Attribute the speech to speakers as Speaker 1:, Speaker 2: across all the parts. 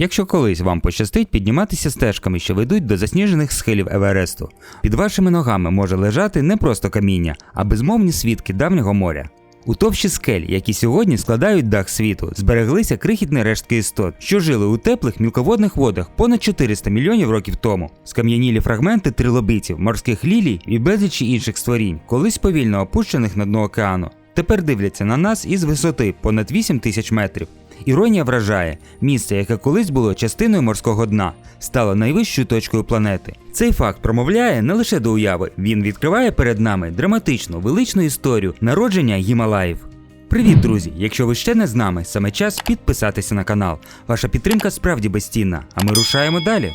Speaker 1: Якщо колись вам пощастить підніматися стежками, що ведуть до засніжених схилів Евересту, під вашими ногами може лежати не просто каміння, а безмовні свідки давнього моря. У товщі скель, які сьогодні складають дах світу, збереглися крихітні рештки істот, що жили у теплих мілководних водах понад 400 мільйонів років тому. Скам'янілі фрагменти трилобитів, морських лілій і безлічі інших створінь, колись повільно опущених на дно океану. Тепер дивляться на нас із висоти понад 8 тисяч метрів. Іронія вражає, місце, яке колись було частиною морського дна, стало найвищою точкою планети. Цей факт промовляє не лише до уяви, він відкриває перед нами драматичну, величну історію народження Гімалаїв. Привіт, друзі! Якщо ви ще не з нами, саме час підписатися на канал. Ваша підтримка справді безцінна, а ми рушаємо далі.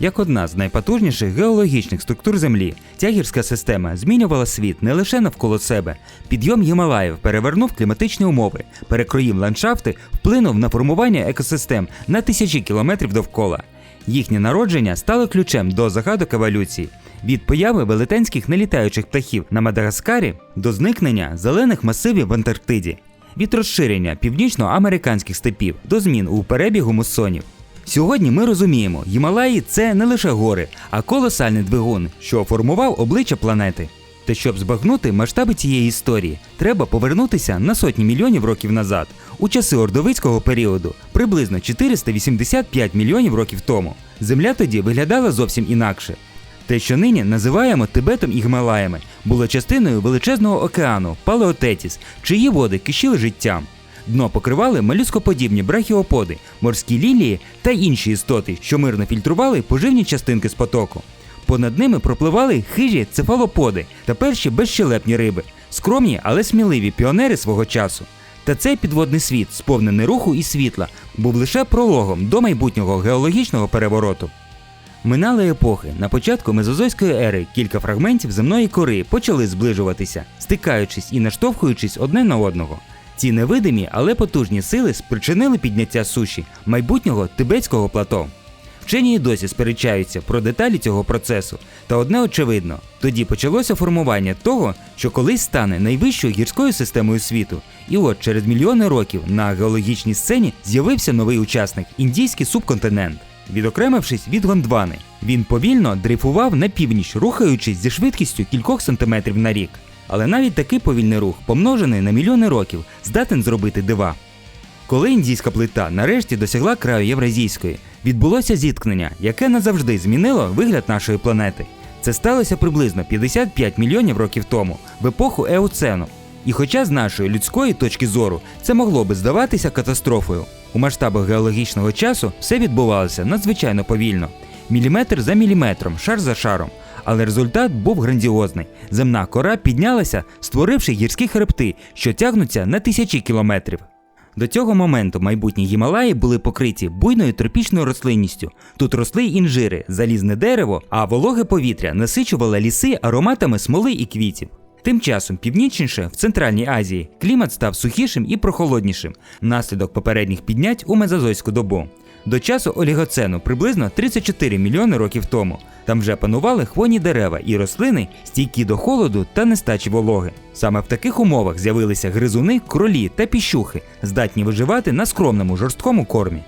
Speaker 1: Як одна з найпотужніших геологічних структур Землі, ця гірська система змінювала світ не лише навколо себе. Підйом Гімалаїв перевернув кліматичні умови, перекроїв ландшафти, вплинув на формування екосистем на тисячі кілометрів довкола. Їхнє народження стало ключем до загадок еволюції. Від появи велетенських нелітаючих птахів на Мадагаскарі до зникнення зелених масивів в Антарктиді, від розширення північноамериканських степів до змін у перебігу муссонів. Сьогодні ми розуміємо, Гімалаї це не лише гори, а колосальний двигун, що формував обличчя планети. Та щоб збагнути масштаби цієї історії, треба повернутися на сотні мільйонів років назад, у часи ордовицького періоду, приблизно 485 мільйонів років тому. Земля тоді виглядала зовсім інакше. Те, що нині називаємо Тибетом і Гімалаями, було частиною величезного океану Палеотетіс, чиї води кишіли життям. Дно покривали молюскоподібні брахіоподи, морські лілії та інші істоти, що мирно фільтрували поживні частинки з потоку. Понад ними пропливали хижі цефалоподи та перші безщелепні риби, скромні, але сміливі піонери свого часу. Та цей підводний світ, сповнений руху і світла, був лише прологом до майбутнього геологічного перевороту. Минали епохи. На початку мезозойської ери кілька фрагментів земної кори почали зближуватися, стикаючись і наштовхуючись одне на одного. Ці невидимі, але потужні сили спричинили підняття суші майбутнього тибетського плато. Вчені й досі сперечаються про деталі цього процесу, та одне очевидно: тоді почалося формування того, що колись стане найвищою гірською системою світу. І от через мільйони років на геологічній сцені з'явився новий учасник індійський субконтинент. Відокремившись від Гондвани, він повільно дрейфував на північ, рухаючись зі швидкістю кількох сантиметрів на рік. Але навіть такий повільний рух, помножений на мільйони років, здатен зробити дива. Коли індійська плита нарешті досягла краю євразійської, відбулося зіткнення, яке назавжди змінило вигляд нашої планети. Це сталося приблизно 55 мільйонів років тому, в епоху Еоцену. І хоча з нашої людської точки зору це могло би здаватися катастрофою, у масштабах геологічного часу все відбувалося надзвичайно повільно, міліметр за міліметром, шар за шаром. Але результат був грандіозний. Земна кора піднялася, створивши гірські хребти, що тягнуться на тисячі кілометрів. До цього моменту майбутні Гімалаї були покриті буйною тропічною рослинністю. Тут росли інжири, залізне дерево, а вологе повітря насичувало ліси ароматами смоли і квітів. Тим часом північніше, в Центральній Азії, клімат став сухішим і прохолоднішим, внаслідок попередніх піднять у мезозойську добу. До часу олігоцену приблизно 34 мільйони років тому. Там вже панували хвойні дерева і рослини, стійкі до холоду та нестачі вологи. Саме в таких умовах з'явилися гризуни, кролі та піщухи, здатні виживати на скромному жорсткому кормі.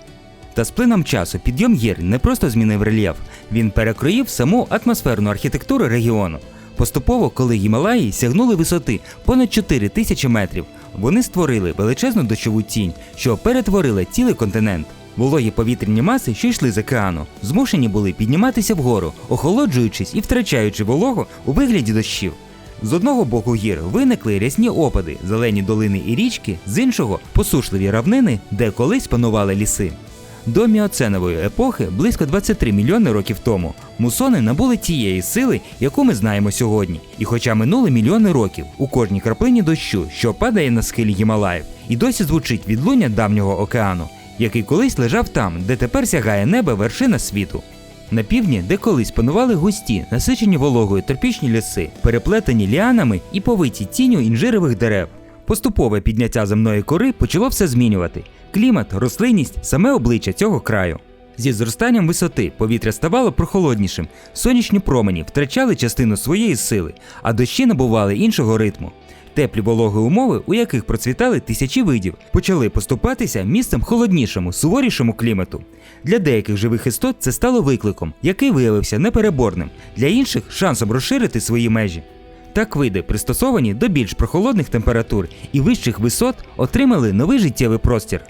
Speaker 1: Та з плином часу підйом гір не просто змінив рельєф, він перекроїв саму атмосферну архітектуру регіону. Поступово, коли Гімалаї сягнули висоти понад 4 тисячі метрів, вони створили величезну дощову тінь, що перетворила цілий континент. Вологі повітряні маси, що йшли з океану, змушені були підніматися вгору, охолоджуючись і втрачаючи вологу у вигляді дощів. З одного боку гір виникли рясні опади, зелені долини і річки, з іншого посушливі равнини, де колись панували ліси. До міоценової епохи, близько 23 мільйони років тому, мусони набули тієї сили, яку ми знаємо сьогодні. І хоча минули мільйони років, у кожній краплині дощу, що падає на схилі Гімалаїв, і досі звучить відлуння давнього океану, який колись лежав там, де тепер сягає небо вершина світу. На півдні, де колись панували густі, насичені вологою тропічні ліси, переплетені ліанами і повиті тінню інжирових дерев. Поступове підняття земної кори почало все змінювати: клімат, рослинність, саме обличчя цього краю. Зі зростанням висоти повітря ставало прохолоднішим, сонячні промені втрачали частину своєї сили, а дощі набували іншого ритму. Теплі вологі умови, у яких процвітали тисячі видів, почали поступатися місцем холоднішому, суворішому клімату. Для деяких живих істот це стало викликом, який виявився непереборним, для інших шансом розширити свої межі. Так види, пристосовані до більш прохолодних температур і вищих висот, отримали новий життєвий простір.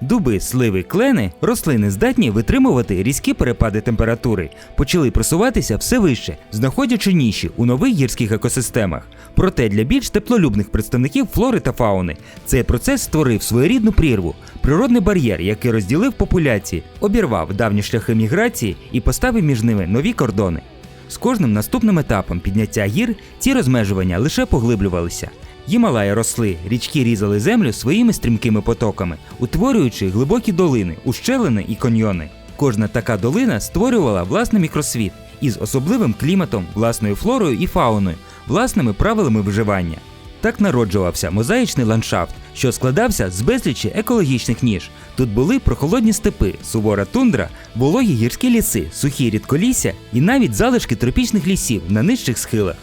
Speaker 1: Дуби, сливи, клени, рослини здатні витримувати різкі перепади температури, почали просуватися все вище, знаходячи ніші у нових гірських екосистемах. Проте для більш теплолюбних представників флори та фауни цей процес створив своєрідну прірву, природний бар'єр, який розділив популяції, обірвав давні шляхи міграції і поставив між ними нові кордони. З кожним наступним етапом підняття гір ці розмежування лише поглиблювалися. Гімалаї росли, річки різали землю своїми стрімкими потоками, утворюючи глибокі долини, ущелини і каньйони. Кожна така долина створювала власний мікросвіт із особливим кліматом, власною флорою і фауною, власними правилами виживання. Так народжувався мозаїчний ландшафт, що складався з безлічі екологічних ніж. Тут були прохолодні степи, сувора тундра, вологі гірські ліси, сухі рідколісся і навіть залишки тропічних лісів на нижчих схилах.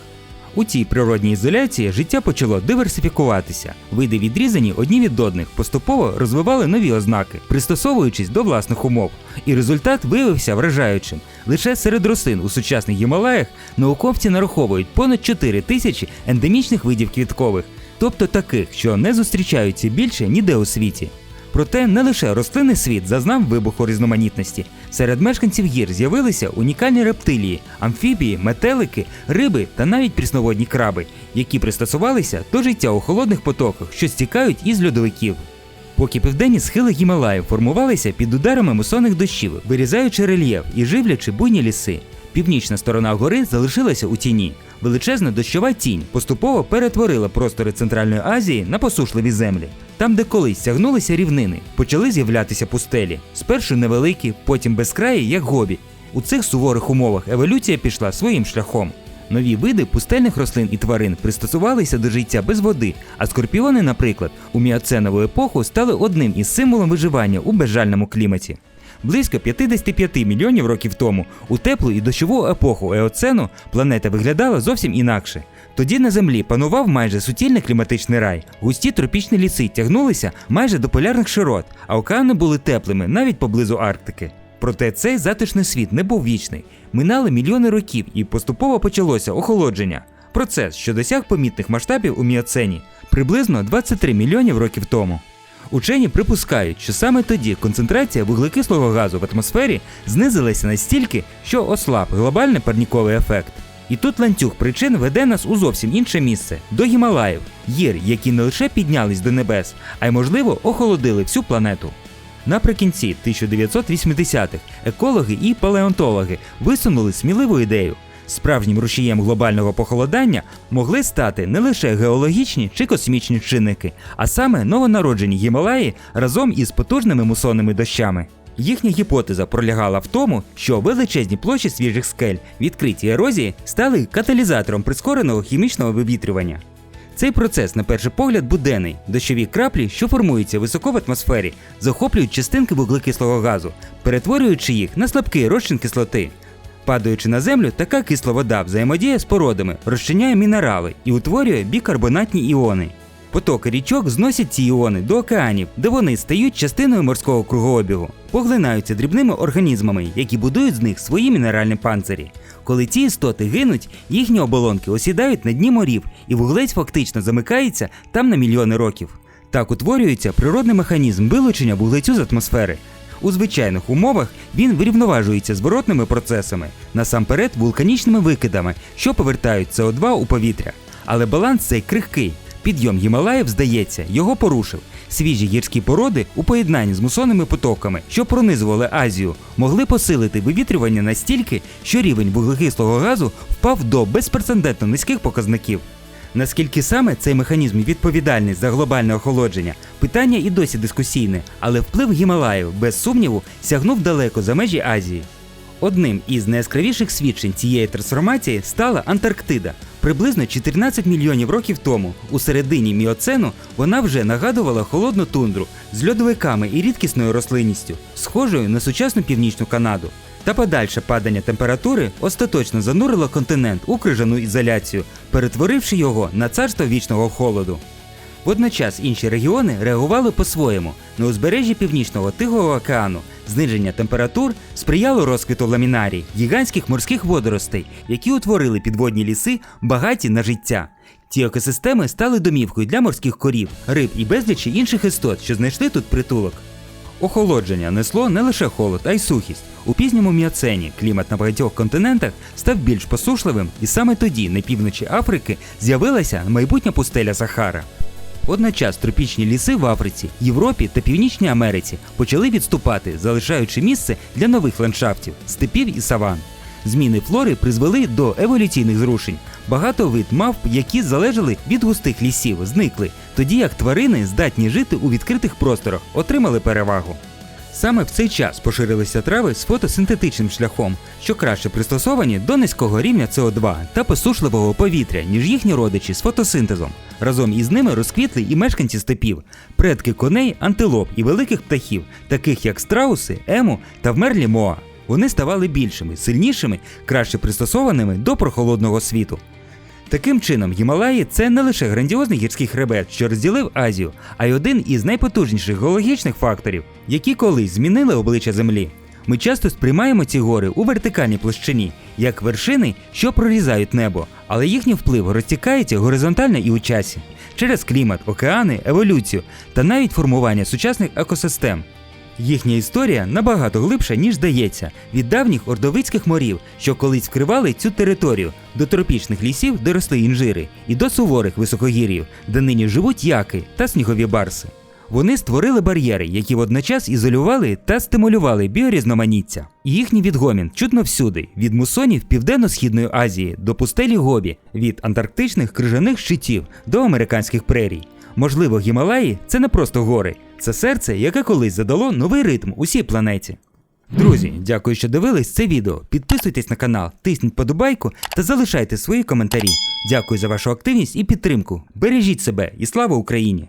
Speaker 1: У цій природній ізоляції життя почало диверсифікуватися. Види відрізані одні від одних, поступово розвивали нові ознаки, пристосовуючись до власних умов. І результат виявився вражаючим. Лише серед рослин у сучасних Гімалаях науковці нараховують понад 4 тисячі ендемічних видів квіткових, тобто таких, що не зустрічаються більше ніде у світі. Проте не лише рослинний світ зазнав вибуху різноманітності. Серед мешканців гір з'явилися унікальні рептилії, амфібії, метелики, риби та навіть прісноводні краби, які пристосувалися до життя у холодних потоках, що стікають із льодовиків. Поки південні схили Гімалаїв формувалися під ударами мусонних дощів, вирізаючи рельєф і живлячи буйні ліси. Північна сторона гори залишилася у тіні. Величезна дощова тінь поступово перетворила простори Центральної Азії на посушливі землі. Там, де колись тягнулися рівнини, почали з'являтися пустелі. Спершу невеликі, потім безкраї, як гобі. У цих суворих умовах еволюція пішла своїм шляхом. Нові види пустельних рослин і тварин пристосувалися до життя без води, а скорпіони, наприклад, у міоценову епоху стали одним із символом виживання у безжальному кліматі. Близько 55 мільйонів років тому, у теплу і дощову епоху Еоцену, планета виглядала зовсім інакше. Тоді на землі панував майже суцільний кліматичний рай. Густі тропічні ліси тягнулися майже до полярних широт, а океани були теплими навіть поблизу Арктики. Проте цей затишний світ не був вічний. Минали мільйони років і поступово почалося охолодження. Процес, що досяг помітних масштабів у міоцені, приблизно 23 мільйонів років тому. Учені припускають, що саме тоді концентрація вуглекислого газу в атмосфері знизилася настільки, що ослаб глобальний парніковий ефект. І тут ланцюг причин веде нас у зовсім інше місце до Гімалаїв, гір, які не лише піднялись до небес, а й, можливо, охолодили всю планету. Наприкінці 1980-х екологи і палеонтологи висунули сміливу ідею. Справжнім рушієм глобального похолодання могли стати не лише геологічні чи космічні чинники, а саме новонароджені Гімалаї разом із потужними мусонними дощами. Їхня гіпотеза пролягала в тому, що величезні площі свіжих скель, відкриті ерозії, стали каталізатором прискореного хімічного вивітрювання. Цей процес, на перший погляд, буденний. Дощові краплі, що формуються високо в атмосфері, захоплюють частинки вуглекислого газу, перетворюючи їх на слабкий розчин кислоти. Падаючи на землю, така кисла вода взаємодіє з породами, розчиняє мінерали і утворює бікарбонатні іони. Потоки річок зносять ці іони до океанів, де вони стають частиною морського кругообігу, поглинаються дрібними організмами, які будують з них свої мінеральні панцирі. Коли ці істоти гинуть, їхні оболонки осідають на дні морів, і вуглець фактично замикається там на мільйони років. Так утворюється природний механізм вилучення вуглецю з атмосфери. У звичайних умовах він вирівноважується зворотними процесами, насамперед вулканічними викидами, що повертають СО2 у повітря. Але баланс цей крихкий. Підйом Гімалаїв, здається, його порушив. Свіжі гірські породи у поєднанні з мусонними потоками, що пронизували Азію, могли посилити вивітрювання настільки, що рівень вуглекислого газу впав до безпрецедентно низьких показників. Наскільки саме цей механізм відповідальний за глобальне охолодження, питання і досі дискусійне, але вплив Гімалаїв, без сумніву, сягнув далеко за межі Азії. Одним із найяскравіших свідчень цієї трансформації стала Антарктида, Приблизно 14 мільйонів років тому, у середині міоцену, вона вже нагадувала холодну тундру з льодовиками і рідкісною рослинністю, схожою на сучасну північну Канаду. Та подальше падання температури остаточно занурило континент у крижану ізоляцію, перетворивши його на царство вічного холоду. Водночас інші регіони реагували по-своєму. На узбережжі Північного Тихого океану зниження температур сприяло розквіту ламінарій, гігантських морських водоростей, які утворили підводні ліси, багаті на життя. Ці екосистеми стали домівкою для морських корів, риб і безлічі інших істот, що знайшли тут притулок. Охолодження несло не лише холод, а й сухість. У пізньому міоцені клімат на багатьох континентах став більш посушливим, і саме тоді, на півночі Африки, з'явилася майбутня пустеля Сахара. Водночас тропічні ліси в Африці, Європі та Північній Америці почали відступати, залишаючи місце для нових ландшафтів, степів і саван. Зміни флори призвели до еволюційних зрушень. Багато вид мавп, які залежали від густих лісів, зникли, тоді як тварини, здатні жити у відкритих просторах, отримали перевагу. Саме в цей час поширилися трави з фотосинтетичним шляхом, що краще пристосовані до низького рівня СО2 та посушливого повітря, ніж їхні родичі з фотосинтезом. Разом із ними розквітли і мешканці степів, предки коней, антилоп і великих птахів, таких як страуси, ему та вмерлі моа. Вони ставали більшими, сильнішими, краще пристосованими до прохолодного світу. Таким чином, Гімалаї це не лише грандіозний гірський хребет, що розділив Азію, а й один із найпотужніших геологічних факторів, які колись змінили обличчя Землі. Ми часто сприймаємо ці гори у вертикальній площині, як вершини, що прорізають небо, але їхній вплив розтікається горизонтально і у часі через клімат, океани, еволюцію та навіть формування сучасних екосистем. Їхня історія набагато глибша, ніж здається, від давніх ордовицьких морів, що колись вкривали цю територію, до тропічних лісів, де росли інжири, і до суворих високогір'їв, де нині живуть яки та снігові барси. Вони створили бар'єри, які водночас ізолювали та стимулювали біорізноманіття. Їхній відгомін чутно всюди: від мусонів Південно-Східної Азії до пустелі Гобі, від антарктичних крижаних щитів до американських прерій. Можливо, Гімалаї це не просто гори, це серце, яке колись задало новий ритм усій планеті. Друзі, дякую, що дивились це відео. Підписуйтесь на канал, тисніть подобайку та залишайте свої коментарі. Дякую за вашу активність і підтримку. Бережіть себе і слава Україні!